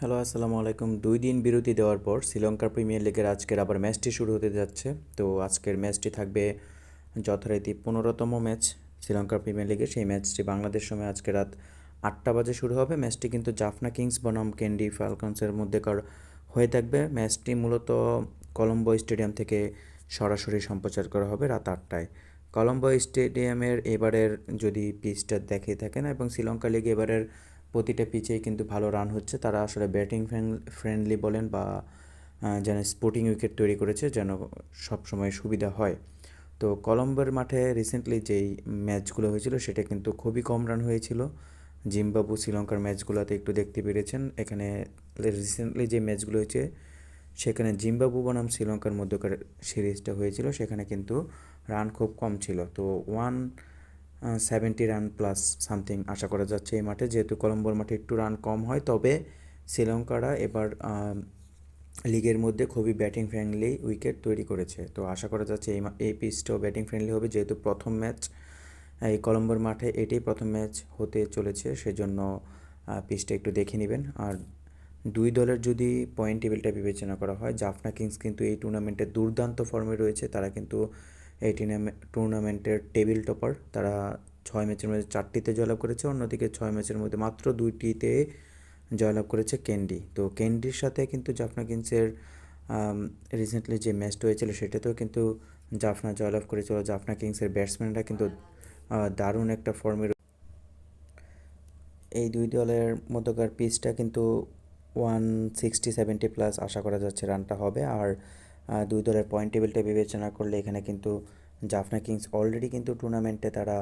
Hello, আসসালামু আলাইকুম। দুই দিন বিরতি দেওয়ার পর শ্রীলঙ্কার প্রিমিয়ার লিগের আজকের আবার ম্যাচটি শুরু হতে যাচ্ছে। তো আজকের ম্যাচটি থাকবে যথারীতি পনেরোতম ম্যাচ শ্রীলঙ্কার প্রিমিয়ার লিগে। সেই ম্যাচটি বাংলাদেশ সময় আজকে রাত আটটা বাজে শুরু হবে। ম্যাচটি কিন্তু জাফনা কিংস, বনাম ক্যান্ডি ফ্যালকনসের মধ্যেকার হয়ে থাকবে। ম্যাচটি মূলত কলম্বো স্টেডিয়াম থেকে সরাসরি সম্প্রচার করা হবে রাত আটটায়। কলম্বো স্টেডিয়ামের এবারের যদি পিচটা দেখে থাকেন এবং শ্রীলঙ্কা লিগে এবারের প্রতিটা পিচেই কিন্তু ভালো রান হচ্ছে। তারা আসলে ব্যাটিং ফ্রেন্ডলি বলেন বা যেন স্পোর্টিং উইকেট তৈরি করেছে যেন সবসময় সুবিধা হয়। তো কলম্বোর মাঠে রিসেন্টলি যেই ম্যাচগুলো হয়েছিল সেটা কিন্তু খুবই কম রান হয়েছিল। জিম্বাবু, শ্রীলঙ্কার ম্যাচগুলোতে একটু দেখতে পেরেছেন। এখানে রিসেন্টলি যে ম্যাচগুলো হয়েছে, সেখানে জিম্বাবু বনাম শ্রীলঙ্কার মধ্যকার সিরিজটা হয়েছিল। সেখানে কিন্তু রান খুব কম ছিল। তো one seventy run plus something আশা করা যাচ্ছে এই মাঠে। যেহেতু কলম্বোর মাঠে একটু রান কম হয়, তবে শ্রীলঙ্কারা এবার লিগের মধ্যে খুবই ব্যাটিং ফ্রেন্ডলি উইকেট তৈরি করেছে। তো আশা করা যাচ্ছে এই এই পিচটাও ব্যাটিং ফ্রেন্ডলি হবে। যেহেতু প্রথম ম্যাচ এই কলম্বোর মাঠে এটাই প্রথম ম্যাচ হতে চলেছে, সেজন্য পিচটা একটু দেখে নেবেন। আর দুই দলের যদি পয়েন্ট টেবিলটা বিবেচনা করা হয়, জাফনা কিংস কিন্তু এই টুর্নামেন্টে দুর্দান্ত ফর্মে রয়েছে। তারা কিন্তু এই টুর্নামেন্টের টেবিল টপার, তারা ছয় ম্যাচের মধ্যে চারটিতে জয়লাভ করেছে, অন্যদিকে ছয় ম্যাচের মধ্যে মাত্র দুইটিতে জয়লাভ করেছে ক্যান্ডি তো ক্যান্ডির সাথে কিন্তু জাফনা কিংসের রিসেন্টলি যে ম্যাচটা হয়েছিল সেটাতেও কিন্তু জাফনা জয়লাভ করেছিল জাফনা কিংসের ব্যাটসম্যানরা কিন্তু দারুণ একটা ফর্মে এই দুই দলের মধ্যকার পিচটা কিন্তু ওয়ান সিক্সটি সেভেন্টি প্লাস আশা করা যাচ্ছে রানটা হবে। আর দুই দলের পয়েন্ট টেবিলটা বিবেচনা করলে এখানে কিন্তু জাফনা কিংস অলরেডি কিন্তু টুর্নামেন্টে তারা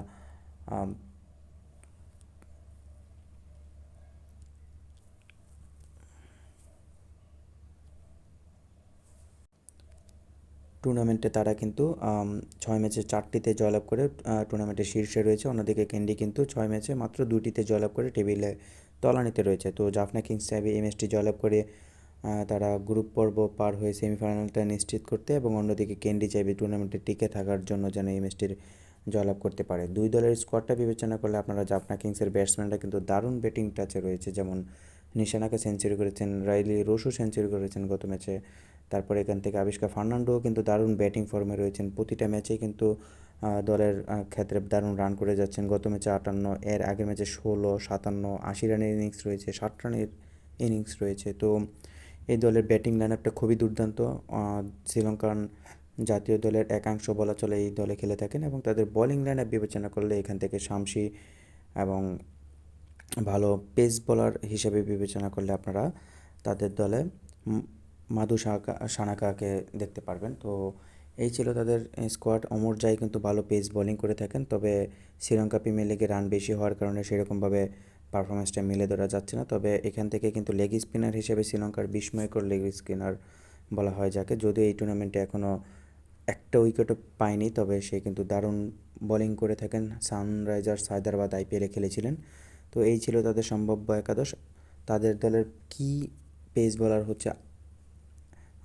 টুর্নামেন্টে তারা কিন্তু ছয় ম্যাচে চারটিতে জয়লাভ করে টুর্নামেন্টের শীর্ষে রয়েছে। অন্যদিকে ক্যান্ডি কিন্তু ছয় ম্যাচে মাত্র দুটিতে জয়লাভ করে টেবিলে তলানিতে রয়েছে। তো জাফনা কিংস চাইবে এই ম্যাচটি জয়লাভ করে তারা গ্রুপ পর্ব পার হয়ে সেমিফাইনালটা নিশ্চিত করতে এবং অন্যদিকে ক্যান্ডি চাইবে টুর্নামেন্টে টিকে থাকার জন্য যেন এই ম্যাচটির জয়লাভ করতে পারে। দুই দলের স্কোয়াডটা বিবেচনা করলে আপনারা জাফনা কিংসের ব্যাটসম্যানরা কিন্তু দারুণ ব্যাটিং টাচে রয়েছে। যেমন নিশানাকে সেঞ্চুরি করেছেন রাইলি রোশু সেঞ্চুরি করেছেন গত ম্যাচে তারপরে এখান থেকে আবিষ্কার ফার্নান্ডোও কিন্তু দারুণ ব্যাটিং ফর্মে রয়েছেন। প্রতিটা ম্যাচেই কিন্তু দলের ক্ষেত্রে দারুণ রান করে যাচ্ছেন। গত ম্যাচে আটান্ন, এর আগের ম্যাচে ষোলো, সাতান্ন, আশি রানের ইনিংস রয়েছে, ষাট রানের ইনিংস রয়েছে। তো এই দলের ব্যাটিং লাইন আপটা খুবই দুর্দান্ত। শ্রীলঙ্কান জাতীয় দলের একাংশ বলা চলে এই দলে খেলে থাকেন এবং তাদের বোলিং লাইন আপ বিবেচনা করলে এখান থেকে শামসি এবং ভালো পেস বোলার হিসেবে বিবেচনা করলে আপনারা তাদের দলে মাধু সানাকাকে দেখতে পারবেন। তো এই ছিল তাদের স্কোয়াড অমর জাই কিন্তু ভালো পেস বোলিং করে থাকেন, তবে শ্রীলঙ্কা প্রিমিয়ার লিগে রান বেশি হওয়ার কারণে সেরকমভাবে পারফরমেন্সটা মিলে ধরা যাচ্ছে না। তবে এখান থেকে কিন্তু লেগ স্পিনার হিসেবে শ্রীলঙ্কার বিস্ময়কর লেগ স্পিনার বলা হয় যাকে। যদিও এই টুর্নামেন্টে এখনও একটা উইকেটও পায়নি, তবে সে কিন্তু দারুণ বোলিং করে থাকেন। সানরাইজার্স হায়দ্রাবাদ আইপিএলে খেলেছিলেন। তো এই ছিল তাদের সম্ভাব্য একাদশ। তাদের দলের কি পেস বোলার হচ্ছে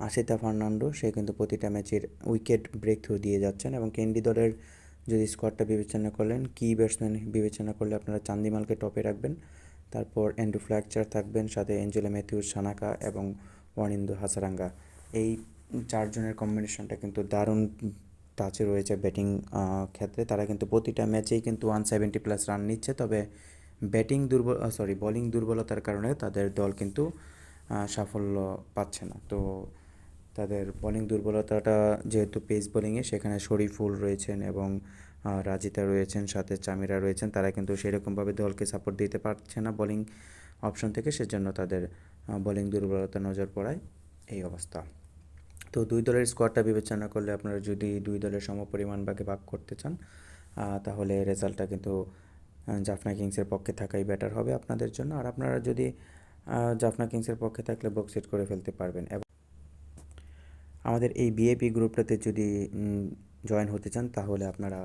আশিতা ফার্নান্ডো, সে কিন্তু প্রতিটা ম্যাচের উইকেট ব্রেক থ্রু দিয়ে যাচ্ছেন এবং কেন্ডি দলের যদি স্কোয়াডটা বিবেচনা করলেন, কি ব্যাটসম্যান বিবেচনা করলে আপনারা চান্দিমালকে টপে রাখবেন? তারপর অ্যান্ড্রু ফ্ল্যাকচার থাকবেন, সাথে এঞ্জেলো ম্যাথিউস সানাকা এবং ওয়ানিন্দু হাসারাঙ্গা এই চারজনের কম্বিনেশনটা কিন্তু দারুণ টাচে রয়েছে ব্যাটিং ক্ষেত্রে। তারা কিন্তু প্রতিটা ম্যাচেই কিন্তু ওয়ান সেভেন্টি প্লাস রান নিচ্ছে, তবে ব্যাটিং দুর্বল সরি বোলিং দুর্বলতার কারণে তাদের দল কিন্তু সাফল্য পাচ্ছে না। তো তাদের বোলিং দুর্বলতাটা যেহেতু পেস বোলিংয়ে, সেখানে শরীফুল রয়েছেন এবং রাজিতা রয়েছেন, সাথে চামিরা রয়েছেন, তারা কিন্তু সেরকমভাবে দলকে সাপোর্ট দিতে পারছে না বোলিং অপশন থেকে, সেজন্য তাদের বোলিং দুর্বলতা নজর পড়ায় এই অবস্থা। তো দুই দলের স্কোয়াডটা বিবেচনা করলে আপনারা যদি দুই দলের সমপরিমাণ ভাগে ভাগ করতে চান তাহলে রেজাল্টটা কিন্তু জাফনা কিংসের পক্ষে থাকাই বেটার হবে আপনাদের জন্য। আর আপনারা যদি জাফনা কিংসের পক্ষে থাকলে বক্সেট করে ফেলতে পারবেন। এবং আমাদের এই বিএপি গ্রুপটাতে যদি জয়েন হতে চান, তাহলে আপনারা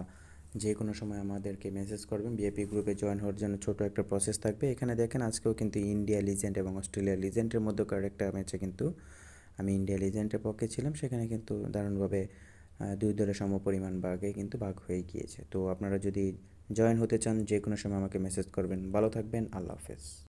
যে কোনো সময় আমাদেরকে মেসেজ করবেন। বিএপি গ্রুপে জয়েন হওয়ার জন্য ছোটো একটা প্রসেস থাকবে। এখানে দেখেন, আজকেও কিন্তু ইন্ডিয়া লিজেন্ড এবং অস্ট্রেলিয়া লিজেন্ডের মধ্যকার একটা ম্যাচে কিন্তু আমি ইন্ডিয়া লিজেন্ডের পক্ষে ছিলাম। সেখানে কিন্তু দারুণভাবে দুই দলের সমপরিমাণ ভাগে কিন্তু ভাগ হয়ে গিয়েছে। তো আপনারা যদি জয়েন হতে চান যে কোনো সময় আমাকে মেসেজ করবেন। ভালো থাকবেন। আল্লাহ হাফেজ।